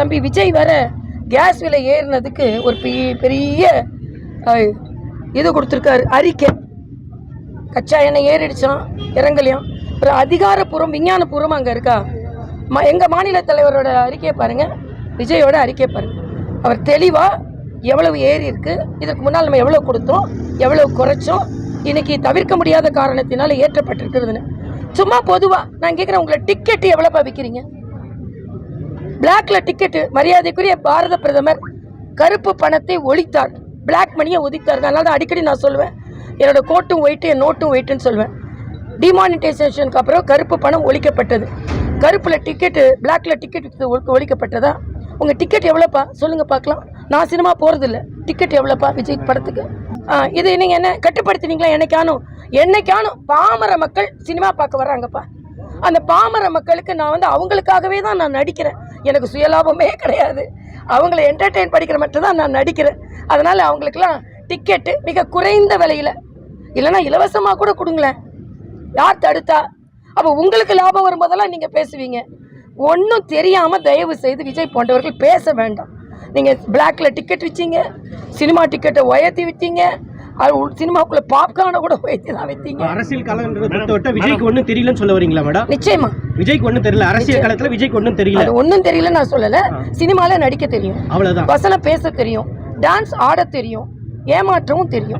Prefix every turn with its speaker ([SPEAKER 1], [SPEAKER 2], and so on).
[SPEAKER 1] தம்பி விஜய் வர கேஸ் விலை ஏறினதுக்கு ஒரு பெரிய பெரிய இது கொடுத்துருக்காரு. அறிக்கை கச்சா எண்ணெய் ஏறிடுச்சான் இறங்கலையாம். ஒரு அதிகாரப்பூர்வம் விஞ்ஞானபூர்வம் அங்கே இருக்கா? ம எங்கள் மாநில தலைவரோட அறிக்கையை பாருங்கள் விஜயோட அறிக்கையை பாருங்கள் அவர் தெளிவாக எவ்வளவு ஏறி இருக்கு இதற்கு முன்னால் நம்ம எவ்வளோ கொடுத்தோம் எவ்வளவு குறைச்சோம் இன்னைக்கு தவிர்க்க முடியாத காரணத்தினால ஏற்றப்பட்டிருக்கிறதுன்னு. சும்மா பொதுவாக நான் கேட்குறேன் உங்களை டிக்கெட் எவ்வளோப்பா விற்கிறீங்க பிளாக்ல டிக்கெட்டு மரியாதைக்குரிய பாரத பிரதமர் கருப்பு பணத்தை ஒழித்தார். பிளாக் மணியை ஒதித்தார். அதனால தான் அடிக்கடி நான் சொல்லுவேன் என்னோட கோட்டும் ஒயிட்டு என் நோட்டும் ஒயிட்டுன்னு சொல்லுவேன் டிமானிட்டைசேஷனுக்கு அப்புறம் கருப்பு பணம் ஒழிக்கப்பட்டது. கருப்பில் டிக்கெட்டு பிளாக்ல டிக்கெட் ஒழிக்கப்பட்டதா? உங்கள் டிக்கெட் எவ்வளோப்பா சொல்லுங்கள் பார்க்கலாம். நான் சினிமா போகிறதில்ல டிக்கெட் எவ்வளோப்பா விஜய் படத்துக்கு. இது நீங்கள் என்ன கட்டுப்படுத்தினீங்களா? என்னைக்கானும்? என்னைக்கானும் பாமர மக்கள் சினிமா பார்க்க வர்றாங்கப்பா. அந்த பாமர மக்களுக்கு நான் வந்து அவங்களுக்காகவே தான் நான் நடிக்கிறேன். எனக்கு சுயலாபமே கிடையாது. அவங்கள என்டர்டெயின் படிக்கிற மட்டும் தான் நான் நடிக்கிறேன். அதனால் அவங்களுக்கெல்லாம் டிக்கெட்டு மிக குறைந்த விலையில் இல்லைன்னா இலவசமாக கூட கொடுங்களேன். யார் தடுத்தா? அப்போ உங்களுக்கு லாபம் வரும்போதெல்லாம் நீங்கள் பேசுவீங்க. ஒன்றும் தெரியாமல் தயவு செய்து விஜய் போன்றவர்கள் பேச வேண்டாம். நீங்கள் பிளாக்ல டிக்கெட் விற்றீங்க சினிமா டிக்கெட்டை உயர்த்தி விற்றீங்க சினிமாக்குள்ளே பாப்கார்னை கூட உயர்த்தி தான் விற்றீங்க
[SPEAKER 2] அரசியல் காலங்கிறத விஜய்க்கு ஒன்றும் தெரியலன்னு சொல்ல வரீங்களா மேடம்?
[SPEAKER 1] நிச்சயமா.
[SPEAKER 2] விஜய்க்கு ஒன்றும் தெரியல. அரசியல் காலத்துல விஜய்க்கு ஒன்றும் தெரியல.
[SPEAKER 1] அது ஒன்றும் தெரியல நான் சொல்லலை. சினிமாவில் நடிக்க தெரியும்.
[SPEAKER 2] அவ்வளவுதான்.
[SPEAKER 1] வசனம் பேச தெரியும். டான்ஸ் ஆட தெரியும். ஏமாற்றவும் தெரியும்.